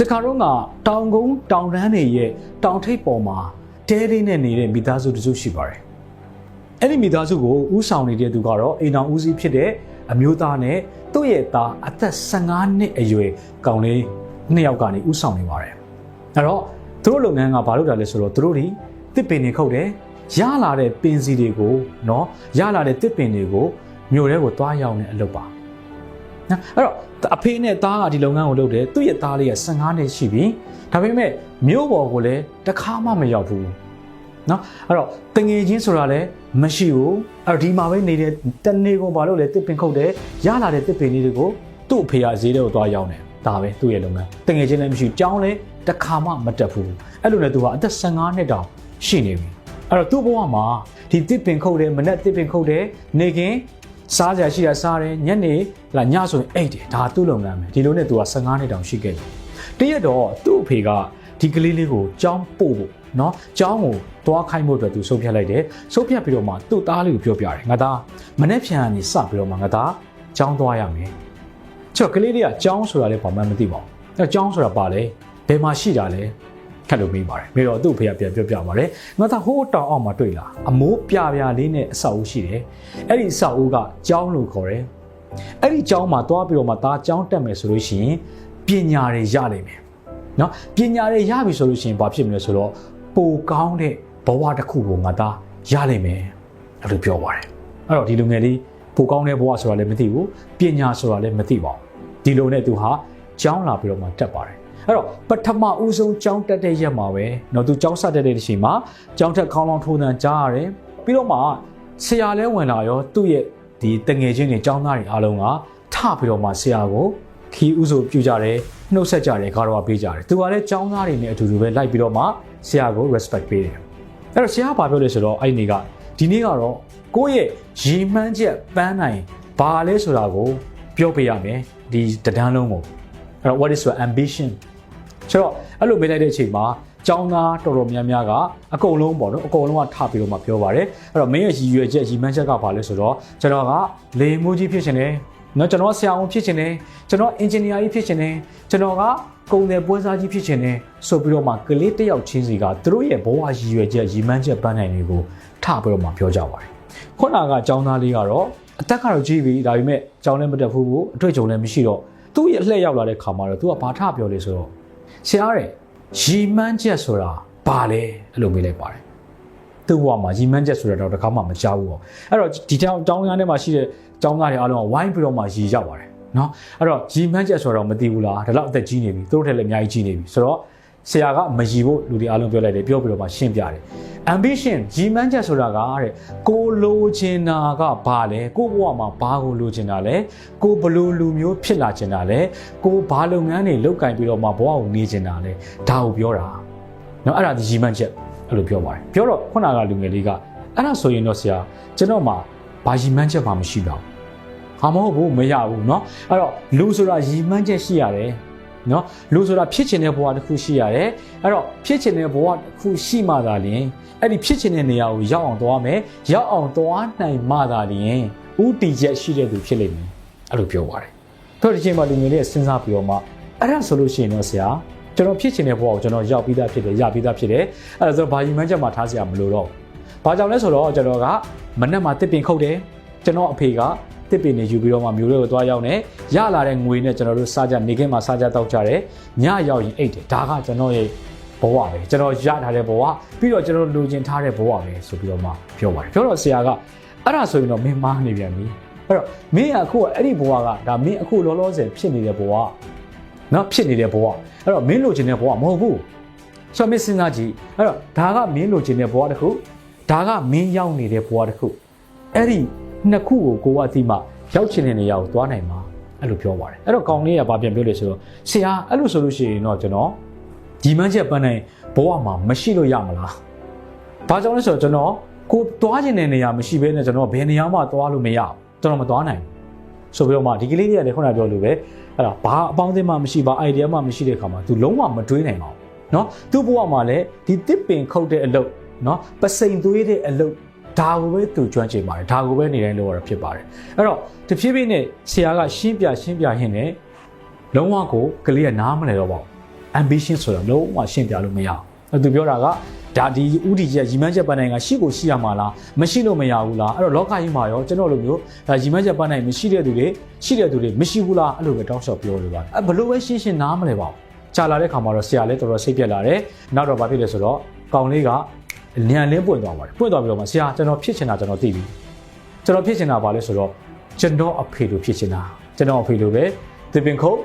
တခါတော့ကတောင်ကုန်းတောင်တန်းတွေရဲ့တောင်ထိပ်ပေါ်မှာတဲလေးနဲ့နေတဲ့မိသားစုတစုရှိပါတယ်။အဲ့ဒီမိသားစုကိုဥဆောင်နေတဲ့သူကတော့အိမ်တော်ဦးစီးဖြစ်တဲ့အမျိုးသားနဲ့သူ့ရဲ့သားအသက်15နှစ်အရွယ်ကောင်လေးနှစ်ယောက်ကနေဥဆောင်နေပါတယ်။အဲ့တော့သူတို့လုပ်ငန်းကဘာလုပ်တာလဲဆိုတော့သူတို့ဒီတစ်ပင်တွေခုတ်တယ်။ရလာတဲ့ပင်စီတွေကိုနော်ရလာတဲ့တစ်ပင်တွေကိုမြို့ထဲကိုသွားရောက်နေအလုပ်ပါ။ နော်အဲ့တော့အဖေနဲ့သားကဒီလုပ်ငန်းကိုလုပ်တယ်သူ့ရဲ့သားလေးက15နှစ်ရှိပြီဒါပေမဲ့မြို့ပေါ်ကိုလည်းတစ်ခါမှမရောက်ဘူးနော်အဲ့တော့တငယ်ချင်းဆိုတာလည်းမရှိဘူးအဲ့တော့ဒီမှာပဲနေတဲ့တနေ့ကိုဘာလို့လဲတစ်ပင်ခုတ်တယ်ရလာတဲ့တစ်ပင်လေးတွေကိုသူ့အဖေကဈေးထဲကိုသွားရောက်တယ်ဒါပဲသူ့ရဲ့လုပ်ငန်းတငယ်ချင်းလည်းမရှိဘူးကြောင်းလည်းတစ်ခါမှမတက်ဘူးအဲ့လိုနဲ့သူကအသက်15နှစ်တောင်ရှိနေပြီအဲ့တော့သူ့ဘဝမှာဒီတစ်ပင်ခုတ်တယ်မနဲ့တစ်ပင်ခုတ်တယ်နေကင်း စားကြရှိတာစားတယ်ညနေလာညဆိုရင်အိတ်တယ်ဒါသူ့လုပ်ငန်းပဲဒီလိုနဲ့သူက15နှစ်တောင်ရှိခဲ့တယ်တရက်တော့သူ့အဖေကဒီကလေးလေးကိုကြောင်းပို့ဖို့เนาะကြောင်းကိုသွားခိုင်းဖို့အတွက်သူဆုံးဖြတ်လိုက်တယ်ဆုံးဖြတ်ပြီးတော့မှသူ့သားလေးကိုပြောပြတယ်ငါသားမနေ့ဖြန်ကနေစပြီးတော့မှငါသားကြောင်းသွားရမယ်ချော့ကလေးလေးကကြောင်းဆိုတာလည်းဘာမှမသိပါဘူးအဲကြောင်းဆိုတာပါလေဘယ်မှာရှိတာလဲ ထပ်လို့မေးပါတယ်ပြီးတော့သူ့ဖေကပြန်ပြောပြပါတယ်ငါသားဟိုးတောင်အောင်မှာတွေ့လားအမိုးပြပြလေးနဲ့အဆောက်အဦရှိတယ်အဲ့ဒီအဆောက်အဦကကြောင်းလို့ခေါ်တယ်အဲ့ဒီကြောင်းမှာသွားပြီးတော့မှသားကြောင်းတက်မယ်ဆိုလို့ရှိရင်ပညာတွေရနိုင်မယ်နော်ပညာတွေရပြီဆိုလို့ရှိရင်ဘာဖြစ်မလဲဆိုတော့ပိုကောင်းတဲ့ဘဝတစ်ခုကိုငါသားရနိုင်မယ်အဲ့လိုပြောပါတယ်အဲ့တော့ဒီလူငယ်လေးပိုကောင်းတဲ့ဘဝဆိုတာလည်းမသိဘူးပညာဆိုတာလည်းမသိပါဘူးဒီလိုနဲ့သူဟာကျောင်းလာပြီးတော့မှတက်ပါတယ် အဲ့တော့ပထမဦးဆုံးကျောင်းတက်တဲ့ရက်မှာပဲเนาะသူကျောင်းဆက်တက်တဲ့အချိန်မှာကျောင်းထက်ခေါင်းလောင်းထိုးတန်းကြားရတယ်ပြီးတော့မှဆရာလဲဝင်လာရောသူ့ရဲ့ဒီတငယ်ချင်းတွေကျောင်းသားတွေအားလုံးကထပြီးတော့မှဆရာကိုခီးဥဆိုပြုကြတယ်နှုတ်ဆက်ကြတယ်ကားတော့ပေးကြတယ်သူကလည်းကျောင်းသားတွေနဲ့အတူတူပဲလိုက်ပြီးတော့မှဆရာကို respect ပေးတယ်အဲ့တော့ဆရာကဘာပြောလဲဆိုတော့အဲ့ဒီနေ့ကဒီနေ့ကတော့ကိုယ့်ရဲ့ရည်မှန်းချက်ပန်းနိုင်ဘာလဲဆိုတာကိုပြောပြရမယ်ဒီတဒန်းလုံးကိုအဲ့တော့ what is your ambition ဆိုတော့အဲ့လိုမေးလိုက်တဲ့အချိန်မှာကျောင်းသားတော်တော်များများကအကုန်လုံးပေါ့နော်အကုန်လုံးကထပြီးတော့မှပြောပါတယ်အဲ့တော့မင်းရဲ့ရည်ရွယ်ချက်ရည်မှန်းချက်ကဘာလဲဆိုတော့ကျွန်တော်ကလေမိုးကြီးဖြစ်ရှင်တယ်နော်ကျွန်တော်ဆရာဝန်ဖြစ်ရှင်တယ်ကျွန်တော်အင်ဂျင်နီယာကြီးဖြစ်ရှင်တယ်ကျွန်တော်ကကုန်တယ်ပွဲစားကြီးဖြစ်ရှင်တယ်ဆိုပြီးတော့မှကလေးတစ်ယောက်ချင်းစီကသူတို့ရဲ့ဘဝရည်ရွယ်ချက်ရည်မှန်းချက်ပန်းနိုင်တွေကိုထပြီးတော့မှပြောကြပါတယ်ခုနကကျောင်းသားလေးကတော့အသက်ကတော့ကြီးပြီဒါပေမဲ့ကျောင်းလည်းမတက်ဘူးဘူးအတွေ့အကြုံလည်းမရှိတော့သူ့ရဲ့အလှည့်ရောက်လာတဲ့ခါမှာတော့သူကဘာထပြောလဲဆိုတော့ ဆရာတဲ့ရီမန်းချက်ဆိုတာဘာလဲအဲ့လိုမေးလိုက်ပါတယ်သူ့ဘဝမှာရီမန်းချက်ဆိုတာတော့တစ်ခါမှမကြားဘူးပေါ့အဲ့တော့ဒီတောင်းတောင်းရမ်းထဲမှာရှိတဲ့ကျောင်းသားတွေအားလုံးကဝိုင်းပြီးတော့မှရီရောက်ပါတယ်နော်အဲ့တော့ရီမန်းချက်ဆိုတော့မသိဘူးလားဒါတော့အသက်ကြီးနေပြီသူတို့ထက်လည်းအများကြီးကြီးနေပြီဆိုတော့ ဆရာကမရီဖို့လူတွေအားလုံးပြောလိုက်တယ်ပြောပြီးတော့မှရှင်းပြတယ် ambition ရီမန်းချက်ဆိုတာကတဲ့ကိုလိုချင်တာကဘာလဲကိုဘဝမှာဘာကိုလိုချင်တာလဲကိုဘလို့လူမျိုးဖြစ်လာချင်တာလဲကိုဘာလုပ်ငန်းတွေလုပ်ကင်ပြီးတော့မှဘဝကိုနေချင်တာလဲဒါကိုပြောတာเนาะအဲ့ဒါဒီရီမန်းချက်အဲ့လိုပြောပါတယ်ပြောတော့ခုနကလူငယ်လေးကအဲ့ဒါဆိုရင်တော့ဆရာကျွန်တော်မှာဘာရီမန်းချက်မှမရှိပါဘူးဟာမဟုတ်ဘူးမရဘူးเนาะအဲ့တော့လူဆိုတာရီမန်းချက်ရှိရတယ် နော်လူဆိုတာဖြစ်ချင်တဲ့ဘဝတစ်ခုရှိရတယ်အဲ့တော့ဖြစ်ချင်တဲ့ဘဝတစ်ခုရှိမှသာလျှင်အဲ့ဒီဖြစ်ချင်တဲ့နေရာကိုရောက်အောင်သွားမယ်ရောက်အောင်သွားနိုင်မှသာလျှင်ဥတီချက်ရှိတဲ့သူဖြစ်လိမ့်မယ်အဲ့လိုပြောပါတယ်တော့ဒီချိန်မှာလူငယ်လေးစဉ်းစားပြီးတော့မှအဲ့ဒါဆိုလို့ရှိရင်တော့ဆရာကျွန်တော်ဖြစ်ချင်တဲ့ဘဝကိုကျွန်တော်ရောက်ပြီးသားဖြစ်တယ်ရပြီးသားဖြစ်တယ်အဲ့ဒါဆိုဘာယူမှန်းချက်မှာထားစရာမလိုတော့ဘူးဘာကြောင့်လဲဆိုတော့ကျွန်တော်ကမနက်မှာတစ်ပင်ခုတ်တယ်ကျွန်တော်အဖေက တစ်ပင်နေယူပြီးတော့မှမျိုးတွေကိုသွားရောက်နေရလာတဲ့ငွေနဲ့ကျွန်တော်တို့စားကြနေခင်းမှာစားကြတောက်ကြတယ်ညရောက်ရင်အိတ်တယ်ဒါကကျွန်တော်ရဲ့ဘဝပဲကျွန်တော်ရထားတဲ့ဘဝပြီးတော့ကျွန်တော်လူကျင်ထားတဲ့ဘဝပဲဆိုပြီးတော့မှပြောပါတယ်ပြောတော့ဆရာကအဲ့ဒါဆိုရင်တော့မင်းမားနေပြန်ပြီအဲ့တော့မင်းကအခုကအဲ့ဒီဘဝကဒါမင်းအခုလောလောဆယ်ဖြစ်နေတဲ့ဘဝနော်ဖြစ်နေတဲ့ဘဝအဲ့တော့မင်းလိုချင်တဲ့ဘဝမဟုတ်ဘူးဆိုတော့မင်းစဉ်းစားကြည့်အဲ့တော့ဒါကမင်းလိုချင်တဲ့ဘဝတစ်ခုဒါကမင်းရောက်နေတဲ့ဘဝတစ်ခုအဲ့ဒီ နှစ်ခုကိုကိုကအတိမရောက်ချင်တဲ့နေရာကိုသွားနိုင်မှာအဲ့လိုပြောပါတယ်အဲ့တော့ကောင်းလေးကဘာပြန်ပြောလဲဆိုတော့ဆရာအဲ့လိုဆိုလို့ရှိရင်တော့ကျွန်တော်ဒီမှန်းချက်ပန်းနိုင်ဘဝမှာမရှိလို့ရမလားဘာကြောင့်လဲဆိုတော့ကျွန်တော်ကိုသွားချင်တဲ့နေရာမရှိဘဲနဲ့ကျွန်တော်ဘယ်နေရာမှသွားလို့မရကျွန်တော်မသွားနိုင်ဘူးဆိုပြီးတော့မှဒီကလေးတွေကလည်းခုနပြောလို့ပဲအဲ့ဒါဘာအပေါင်းအသင်းမှမရှိဘာ idea မှမရှိတဲ့ခါမှာ तू လုံးဝမတွေးနိုင်အောင်နော်သူ့ဘဝမှာလည်းဒီတစ်ပင်ခုတ်တဲ့အလုပ်နော်ပစိန်သွေးတဲ့အလုပ် ဒါကိုပဲသူကျွမ်းကျင်ပါတယ်ဒါကိုပဲနေတိုင်းလုပ်ရတာဖြစ်ပါတယ်အဲ့တော့တဖြည်းဖြည်းနဲ့ဆရာကရှင်းပြရှင်းပြဟင်းနဲ့လုံးဝကိုကလေးကနားမလဲတော့ပါဘူး ambition ဆိုတာလုံးဝရှင်းပြလို့မရဘူးသူပြောတာကဒါဒီဥတီကြီးကရီမန်းချက်ပန်းနိုင်ကရှိကိုရှိရမှာလားမရှိလို့မရဘူးလားအဲ့တော့လောကကြီးမှာရောကျွန်တော်လိုမျိုးဒါရီမန်းချက်ပန်းနိုင်မရှိတဲ့သူတွေရှိတဲ့သူတွေမရှိဘူးလားအဲ့လိုပဲတောင်းလျှောက်ပြောလို့ပါအဲ့ဘလို့ပဲရှင်းရှင်းနားမလဲပါဘူးကြာလာတဲ့ခါမှာတော့ဆရာလည်းတော်တော်စိတ်ပြက်လာတယ်နောက်တော့ဘာဖြစ်လဲဆိုတော့ကောင်လေးက လျံလင်းပွင့်သွားပါတယ်ပွင့်သွားပြီးတော့မှဆရာကျွန်တော်ဖြစ်ချင်တာကျွန်တော်သိပြီကျွန်တော်ဖြစ်ချင်တာဘာလဲဆိုတော့ကျွန်တော်အဖေလိုဖြစ်ချင်တာကျွန်တော်အဖေလိုပဲသပင်ခုတ်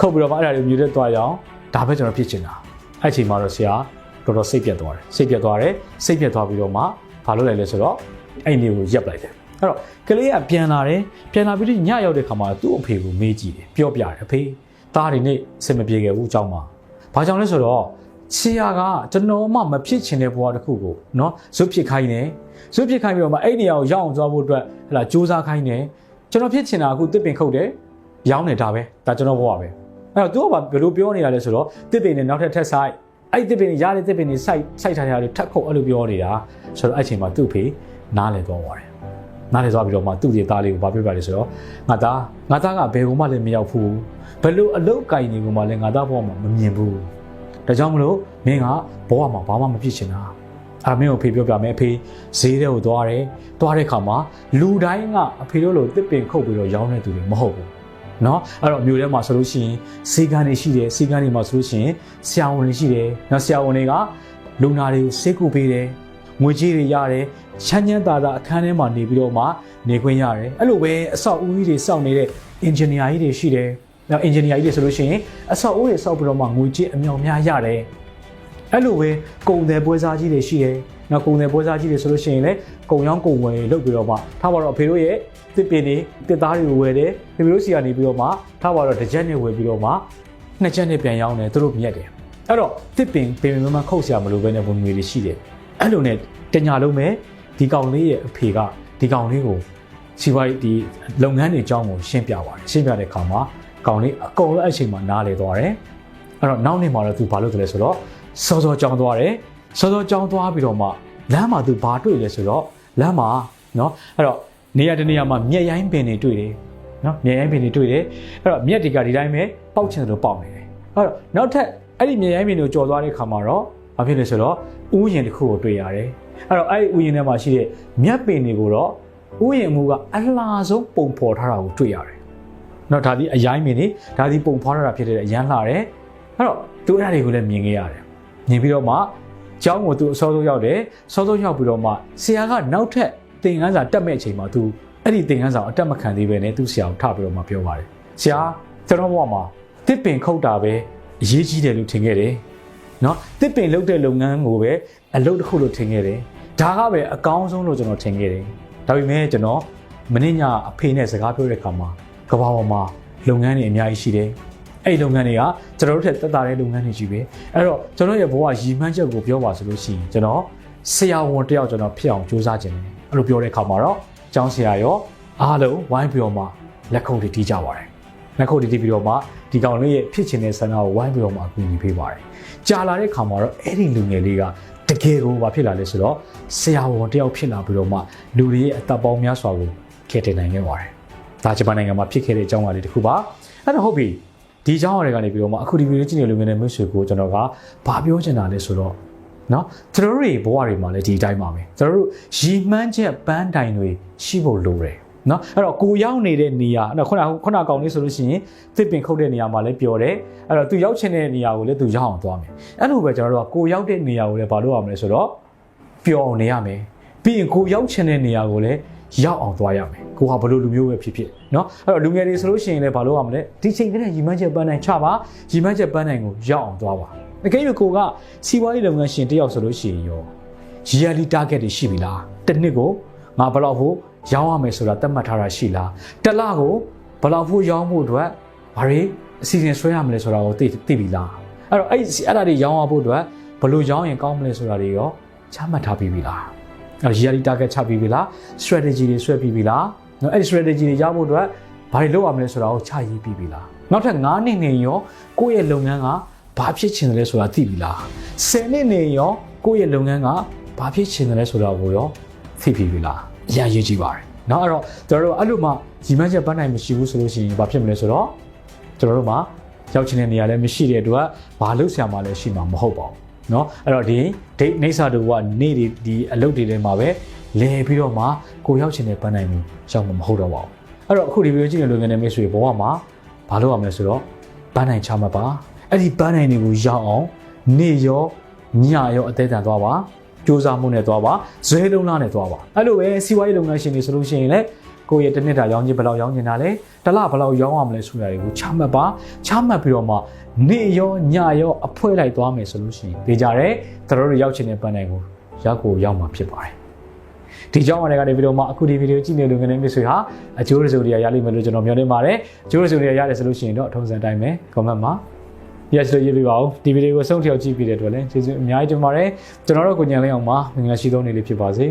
ခုတ်ပြီးတော့မှအဲ့ဒါလေးမြူတဲ့သွားရအောင်ဒါပဲကျွန်တော်ဖြစ်ချင်တာအဲ့ချိန်မှာတော့ဆရာတော်တော်စိတ်ပြတ်သွားတယ်စိတ်ပြတ်သွားတယ်စိတ်ပြတ်သွားပြီးတော့မှဘာလုပ်လိုက်လဲဆိုတော့အဲ့ဒီကိုရပ်လိုက်တယ်အဲ့တော့ကလေးကပြန်လာတယ်ပြန်လာပြီးညရောက်တဲ့ခါမှာသူ့အဖေကိုမေးကြည့်တယ်ပြောပြတယ်အဖေသားတွေနဲ့စင်မပြေခဲ့ဘူးအကြောင်းမှာဘာကြောင့်လဲဆိုတော့ ဆရာကကျွန်တော်မှမဖြစ်ချင်တဲ့ဘဝတစ်ခုကိုနော်ဇွတ်ဖြစ်ခိုင်းတယ်ဇွတ်ဖြစ်ခိုင်းပြီးတော့မှအဲ့နေရာကိုရောက်အောင်သွားဖို့အတွက်ဟလာစူးစမ်းခိုင်းတယ်ကျွန်တော်ဖြစ်ချင်တာအခုတစ်ပင်ခုတ်တယ်ရောင်းနေတာပဲဒါကျွန်တော်ဘဝပဲအဲ့တော့သူကဘယ်လိုပြောနေတာလဲဆိုတော့တစ်ပင်နဲ့နောက်ထပ်ထက်ဆိုင်အဲ့တစ်ပင်တွေရတဲ့တစ်ပင်တွေစိုက်စိုက်ထားတာတွေထပ်ခုတ်အဲ့လိုပြောနေတာဆိုတော့အဲ့ချိန်မှာသူ့ဖေနားလည်သွားပါတယ်နားလည်သွားပြီးတော့မှသူ့ရဲ့သားလေးကိုဗာပြပါလေဆိုတော့ငါသားငါသားကဘယ်ကိုမှလည်းမရောက်ဘူးဘယ်လိုအလုတ်ကင်တွေကိုမှလည်းငါသားဘဝမှာမမြင်ဘူး ဒါကြောင့်မလို့မင်းကဘဝမှာဘာမှမဖြစ်ချင်တာအမင်းကိုဖေပြောပြမယ်အဖေဈေးထဲကိုသွားတယ်သွားတဲ့ခါမှာလူတိုင်းကအဖေတို့လိုတစ်ပင်ခုတ်ပြီးတော့ရောင်းနေသူတွေမဟုတ်ဘူးเนาะအဲ့တော့မြို့ထဲမှာဆိုလို့ရှိရင်စေကန်းတွေရှိတယ်စေကန်းတွေမှာဆိုလို့ရှိရင်ဆရာဝန်တွေရှိတယ်เนาะဆရာဝန်တွေကလူနာတွေကိုစေကူပေးတယ်ငွေကြေးတွေရတယ်ချမ်းချမ်းသာသာအခန်းထဲမှာနေပြီးတော့မှနေခွင့်ရတယ်အဲ့လိုပဲအဆောက်အဦကြီးတွေစောင့်နေတဲ့ engineer ကြီးတွေရှိတယ် နောက် engineer ကြီးတွေဆိုလို့ရှိရင်အဆောက်အဦတွေစောက်ပြီးတော့မှငွေကြေးအမြောက်များရတယ်အဲ့လိုပဲကုန်တယ်ပွဲစားကြီးတွေရှိတယ်နောက်ကုန်တယ်ပွဲစားကြီးတွေဆိုလို့ရှိရင်လည်းကုန်ရောင်းကုန်ဝယ်လုပ်ပြီးတော့မှထားပါတော့အဖေတို့ရဲ့တစ်ပင်တွေတစ်သားတွေကိုဝယ်တယ်ဖေဖေတို့စီကနေပြီးတော့မှထားပါတော့တစ်ချက်နဲ့ဝယ်ပြီးတော့မှနှစ်ချက်နဲ့ပြန်ရောင်းတယ်သူတို့မြက်တယ်အဲ့တော့တစ်ပင်ပင်ပင်မမခုတ်ဆရာမလို့ပဲနဲ့ဝင်ငွေတွေရှိတယ်အဲ့လိုနဲ့တညာလုံးပဲဒီကောင်လေးရဲ့အဖေကဒီကောင်လေးကိုစီးပွားရေးဒီလုပ်ငန်းတွေအကြောင်းကိုရှင်းပြပါတယ်ရှင်းပြတဲ့အခါမှာ ကောင်လေးအကုန်လုံးအချိန်မှာနားလေသွားတယ်အဲ့တော့နောက်နေ့မှာတော့သူဘာလုပ်တယ်လဲဆိုတော့စောစောကြောင်းသွားတယ်စောစောကြောင်းသွားပြီးတော့မှလမ်းမှာသူဘာတွေ့လဲဆိုတော့လမ်းမှာနော်အဲ့တော့နေရာတနေရာမှာမြက်ရိုင်းပင်တွေတွေ့တယ်နော်မြက်ရိုင်းပင်တွေတွေ့တယ်အဲ့တော့မြက်တွေကဒီတိုင်းပဲပေါက်ချင်တယ်လို့ပေါက်နေတယ်အဲ့တော့နောက်ထပ်အဲ့ဒီမြက်ရိုင်းပင်တွေကိုကြော်သွားတဲ့ခါမှာတော့ဘာဖြစ်လဲဆိုတော့ဥယျာဉ်တစ်ခုကိုတွေ့ရတယ်အဲ့တော့အဲ့ဒီဥယျာဉ်ထဲမှာရှိတဲ့မြက်ပင်တွေကိုတော့ဥယျာဉ်အမှုကအလှဆုံးပုံဖော်ထားတာကိုတွေ့ရတယ် နော်ဒါဒီအရိုင်းပင်တွေဒါဒီပုံဖော်ထားတာဖြစ်တဲ့အရန်လှတယ်အဲ့တော့သူအဲ့ဒါတွေကိုလည်းမြင်ခဲ့ရတယ်မြင်ပြီးတော့မှကျောင်းကိုသူအစောဆုံးရောက်တယ်စောဆုံးရောက်ပြီးတော့မှဆရာကနောက်ထပ်သင်ခန်းစာတက်မဲ့အချိန်မှာသူအဲ့ဒီသင်ခန်းစာအတက်မခံသေးပဲနဲ့သူဆရာကိုထပြီးတော့မှပြောပါတယ်ဆရာကျွန်တော်ဘဝမှာတစ်ပင်ခုတ်တာပဲအရေးကြီးတယ်လို့ထင်ခဲ့တယ်နော်တစ်ပင်လုပ်တဲ့လုပ်ငန်းကိုပဲအလုပ်တစ်ခုလို့ထင်ခဲ့တယ်ဒါကပဲအကောင်းဆုံးလို့ကျွန်တော်ထင်ခဲ့တယ်ဒါပေမဲ့ကျွန်တော်မင်းညအဖေနဲ့စကားပြောတဲ့အခါမှာ ကဘာပေါ်မှာလုပ်ငန်းတွေအများကြီးရှိတယ်အဲ့ဒီလုပ်ငန်းတွေကကျွန်တော်တို့ထက်တက်တာတဲ့လုပ်ငန်းတွေကြီးပဲအဲ့တော့ကျွန်တော်ရဲ့ဘဝရည်မှန်းချက်ကိုပြောပါဆိုလို့ရှိရင်ကျွန်တော်ဆရာဝန်တယောက်ကျွန်တော်ဖြစ်အောင်ကြိုးစားခြင်းတယ်အဲ့လိုပြောတဲ့အခါမှာတော့ကျောင်းဆရာရောအားလုံးဝိုင်းပြီးတော့မှလက်ခုပ်တွေတီးကြပါတယ်လက်ခုပ်တွေတီးပြီးတော့မှဒီကောင်လေးရဲ့ဖြစ်ချင်တဲ့ဆန္ဒကိုဝိုင်းပြီးတော့မှအကူအညီပေးပါတယ်ကြာလာတဲ့ခါမှာတော့အဲ့ဒီလူငယ်လေးကတကယ်ကိုဘာဖြစ်လာလဲဆိုတော့ဆရာဝန်တယောက်ဖြစ်လာပြီးတော့မှလူတွေရဲ့အသက်ပေါင်းများစွာကိုကယ်တင်နိုင်ခဲ့ပါတယ် ဒါဂျပန်နိုင်ငံမှာဖြစ်ခဲ့တဲ့အကြောင်းအရာလေးတစ်ခုပါအဲ့တော့ဟုတ်ပြီဒီအကြောင်းအရာတွေကနေပြီးတော့မှအခုဒီဗီဒီယိုကြည့်နေလူငယ်တဲ့မိတ်ဆွေကိုကျွန်တော်ကဘာပြောချင်တာလဲဆိုတော့နော်ကျွန်တော်တို့တွေဘဝတွေမှာလည်းဒီအတိုင်းပါပဲကျွန်တော်တို့ရီမှန်းချက်ပန်းတိုင်တွေရှိဖို့လိုတယ်နော်အဲ့တော့ကိုရောက်နေတဲ့နေရာအဲ့ခုနခုနကောင်လေးဆိုလို့ရှိရင်တစ်ပင်ခုတ်တဲ့နေရာမှာလည်းပြောတယ်အဲ့တော့သူရောက်ချင်တဲ့နေရာကိုလည်းသူရောက်အောင်သွားမယ်အဲ့လိုပဲကျွန်တော်တို့ကကိုရောက်တဲ့နေရာကိုလည်းဘာလုပ်ရမလဲဆိုတော့ပျော်အောင်နေရမယ်ပြီးရင်ကိုရောက်ချင်တဲ့နေရာကိုလည်း ရောက်အောင်သွားရမယ်ကိုဟာဘလို့လူမျိုးပဲဖြစ်ဖြစ်เนาะအဲ့တော့လူငယ်တွေဆိုလို့ရှိရင်လည်းဘာလုပ်ရမလဲဒီချိန်ကလေးရီမန်းချက်ပန်းနိုင်ချပါရီမန်းချက်ပန်းနိုင်ကိုရောက်အောင်သွားပါအကယ်၍ကိုကစီးပွားရေးလုပ်ငန်းရှင်တယောက်ဆိုလို့ရှိရင်ရော yearly target တွေရှိပြီလားတစ်နှစ်ကိုငါဘယ်လောက်ဖို့ရောင်းရမယ်ဆိုတာသတ်မှတ်ထားတာရှိလားတစ်လကိုဘယ်လောက်ဖို့ရောင်းဖို့အတွက်ဘာတွေအစီအစဉ်ဆွဲရမလဲဆိုတာကိုသိသိပြီလားအဲ့တော့အဲ့အဲ့ဒါတွေရောင်းရဖို့အတွက်ဘယ်လိုရောင်းရင်ကောင်းမလဲဆိုတာတွေရောချမှတ်ထားပြီးပြီလား နော် yearly target ချပြီးပြီလား strategy တွေဆွဲပြီးပြီလားနော်အဲ့ဒီ strategy တွေရဖို့အတွက်ဘာတွေလုပ်ရမလဲဆိုတာကိုချရေးပြီးပြီလားနောက်ထပ်9နှစ်နေရောကိုယ့်ရဲ့လုပ်ငန်းကဘာဖြစ်ချင်တယ်လဲဆိုတာသိပြီလား10နှစ်နေရောကိုယ့်ရဲ့လုပ်ငန်းကဘာဖြစ်ချင်တယ်လဲဆိုတာကိုရောသိပြီပြီလားအရင်ရေးကြည့်ပါတယ်နော်အဲ့တော့ကျွန်တော်တို့အဲ့လိုမှညီမချက်ပန်းနိုင်မရှိဘူးဆိုလို့ရှိရင်ဘာဖြစ်မလဲဆိုတော့ကျွန်တော်တို့မှာရောက်ချင်တဲ့နေရာလည်းမရှိတဲ့အတွက်ဘာလို့ဆရာမလဲရှိမှာမဟုတ်ပါဘူး เนาะအဲ့တော့ဒီဒိတ်နေစာတို့ကနေ့ဒီဒီအလုပ်တွေထဲမှာပဲလဲပြီးတော့မှကိုရောက်ချင်တဲ့ပန်းနိုင်ကိုရောက်မှာမဟုတ်တော့ပါဘူးအဲ့တော့အခုဒီဗီဒီယိုကြည့်နေလို့ငနေမိတ်ဆွေဘဝမှာဘာလုပ်ရမလဲဆိုတော့ပန်းနိုင်ချမှတ်ပါအဲ့ဒီပန်းနိုင်တွေကိုရောက်အောင်နေ့ရောညရောအသေးတန်သွားပါစူးစမ်းမှုနဲ့သွားပါဇွဲလုံးလားနဲ့သွားပါအဲ့လိုပဲစီးပွားရေးလုပ်ငန်းရှင်တွေဆိုလို့ရှိရင်လည်း ကိုယ့်ရဲ့တစ်နှစ်တာရောင်းခြင်းဘယ်လောက်ရောင်းနေတာလဲတစ်လဘယ်လောက်ရောင်းရမလဲဆိုတာတွေကိုချမှတ်ပါချမှတ်ပြီးတော့မှနေ့ရောညရောအဖွဲလိုက်သွားမယ်ဆိုလို့ရှိရင်ဒေကြရဲတို့တို့ရောက်ချင်တဲ့ပန်းနိုင်ကိုရောက်ကိုရောက်မှာဖြစ်ပါတယ်ဒီကြောင့်အနေကနေဗီဒီယိုမှာအခုဒီဗီဒီယိုကြည့်နေလို့ငနေမိတ်ဆွေဟာအကျိုးရစုံတွေရလိမ့်မယ်လို့ကျွန်တော်မျှော်လင့်ပါတယ်အကျိုးရစုံတွေရတယ်ဆိုလို့ရှိရင်တော့အထုံးစံတိုင်းပဲ comment မှာ yes လို့ရေးပြပါဦးဒီဗီဒီယိုကိုဆုံးဖြတ်ကြည့်ပြီးတဲ့အတွက်လည်းကျေးဇူးအများကြီးတင်ပါတယ်ကျွန်တော်တို့ကိုညံလေးအောင်ပါငွေငယ်ရှိသောနေ့လေးဖြစ်ပါစေ